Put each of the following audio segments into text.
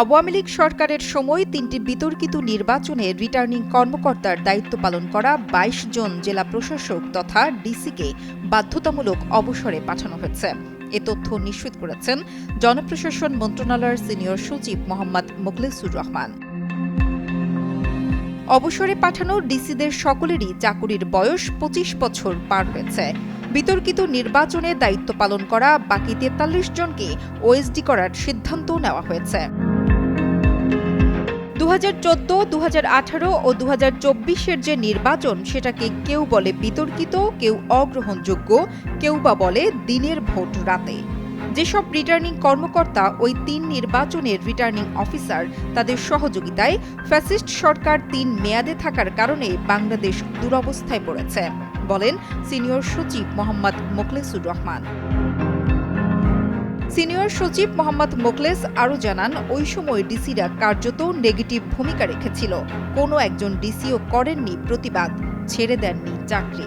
আওয়ামী লীগ সরকারের সময় তিনটি বিতর্কিত নির্বাচনে রিটার্নিং কর্মকর্তার দায়িত্ব পালন করা বাইশ জন জেলা প্রশাসক তথা ডিসিকে বাধ্যতামূলক অবসরে পাঠানো হয়েছে। এ তথ্য নিশ্চিত করেছেন জনপ্রশাসন মন্ত্রণালয়ের সিনিয়র সচিব মোহাম্মদ মুখলেসুর রহমান। অবসরে পাঠানো ডিসিদের সকলেরই চাকুরির বয়স পঁচিশ বছর পার হয়েছে। বিতর্কিত নির্বাচনে দায়িত্ব পালন করা বাকি তেতাল্লিশ জনকে ওএসডি করার সিদ্ধান্ত নেওয়া হয়েছে। হাজার চোদ্দ দু হাজার আঠারো ও দু হাজার চব্বিশের যে নির্বাচন, সেটাকে কেউ বলে বিতর্কিত, কেউ অগ্রহণযোগ্য, কেউ বা বলে দিনের ভোট রাতে। যেসব রিটার্নিং কর্মকর্তা ওই তিন নির্বাচনের রিটার্নিং অফিসার তাদের সহযোগিতায় ফ্যাসিস্ট সরকার তিন মেয়াদে থাকার কারণে বাংলাদেশ দুরবস্থায় পড়েছে, বলেন সিনিয়র সচিব মোহাম্মদ মোখলেসুর রহমান। সিনিয়র সচিব মোহাম্মদ মোখলেস আরও জানান, ওই সময় ডিসিরা কার্যত নেগেটিভ ভূমিকা রেখেছিল। কোনো একজন ডিসিও করেননি প্রতিবাদ, ছেড়ে দেননি চাকরি।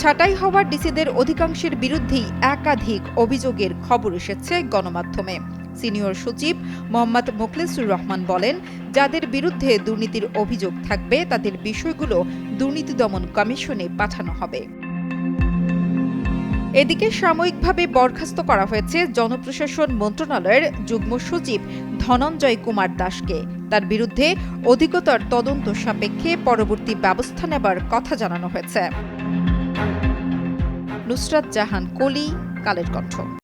ছাঁটাই হওয়া ডিসিদের অধিকাংশের বিরুদ্ধেই একাধিক অভিযোগের খবর এসেছে গণমাধ্যমে। সিনিয়র সচিব মোহাম্মদ মোখলেসুর রহমান বলেন, যাদের বিরুদ্ধে দুর্নীতির অভিযোগ থাকবে, তাদের বিষয়গুলো দুর্নীতি দমন কমিশনে পাঠানো হবে। এদিকে সাময়িকভাবে বরখাস্ত করা হয়েছে জনপ্রশাসন মন্ত্রণালয়ের যুগ্ম সচিব ধনঞ্জয় কুমার দাসকে। তার বিরুদ্ধে অধিকতর তদন্ত সাপেক্ষে পরবর্তী ব্যবস্থা নেবার কথা জানানো হয়েছে। নুসরাত জাহান, কলি, কালের কণ্ঠ।